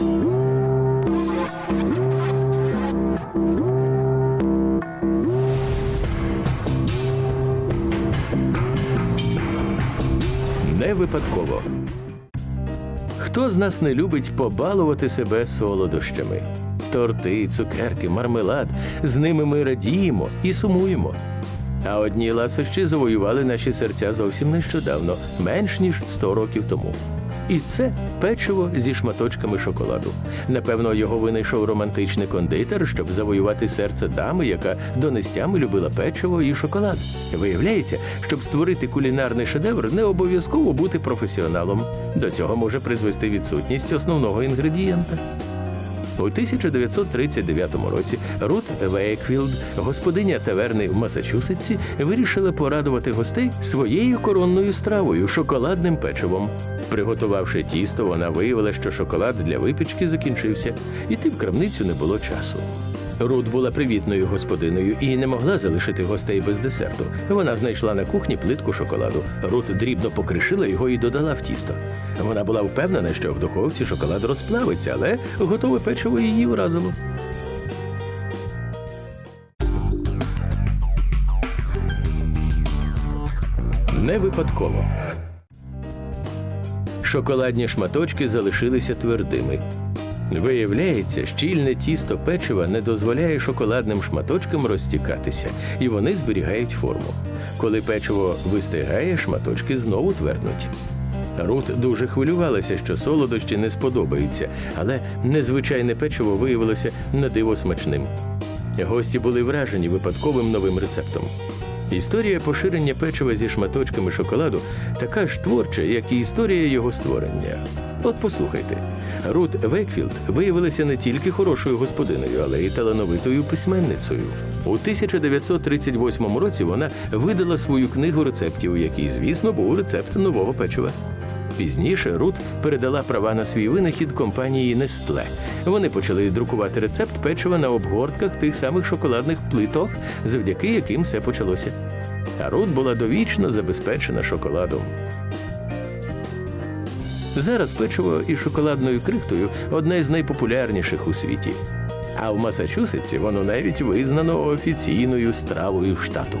Не випадково. Хто з нас не любить побалувати себе солодощами? Торти, цукерки, мармелад. З ними ми радіємо і сумуємо. А одні ласощі завоювали наші серця зовсім нещодавно, менш ніж 100 років тому. І це печиво зі шматочками шоколаду. Напевно, його винайшов романтичний кондитер, щоб завоювати серце дами, яка донестями любила печиво і шоколад. Виявляється, щоб створити кулінарний шедевр, не обов'язково бути професіоналом. До цього може призвести відсутність основного інгредієнта. У 1939 році Рут Вейкфілд, господиня таверни в Масачусетсі, вирішила порадувати гостей своєю коронною стравою шоколадним печивом. Приготувавши тісто, вона виявила, що шоколад для випічки закінчився, іти в крамницю не було часу. Рут була привітною господиною і не могла залишити гостей без десерту. Вона знайшла на кухні плитку шоколаду. Рут дрібно покришила його і додала в тісто. Вона була впевнена, що в духовці шоколад розплавиться, але готове печиво її вразило. Не випадково. Шоколадні шматочки залишилися твердими. Виявляється, щільне тісто печива не дозволяє шоколадним шматочкам розтікатися, і вони зберігають форму. Коли печиво вистигає, шматочки знову тверднуть. Рут дуже хвилювалася, що солодощі не сподобаються, але незвичайне печиво виявилося на диво смачним. Гості були вражені випадковим новим рецептом. Історія поширення печива зі шматочками шоколаду така ж творча, як і історія його створення. От послухайте, Рут Вейкфілд виявилася не тільки хорошою господиною, але й талановитою письменницею. У 1938 році вона видала свою книгу рецептів, який, звісно, був рецепт нового печива. Пізніше Рут передала права на свій винахід компанії Nestle. Вони почали друкувати рецепт печива на обгортках тих самих шоколадних плиток, завдяки яким все почалося. А Рут була довічно забезпечена шоколадом. Зараз печиво із шоколадною крихтою одне з найпопулярніших у світі. А в Масачусетсі воно навіть визнано офіційною стравою штату.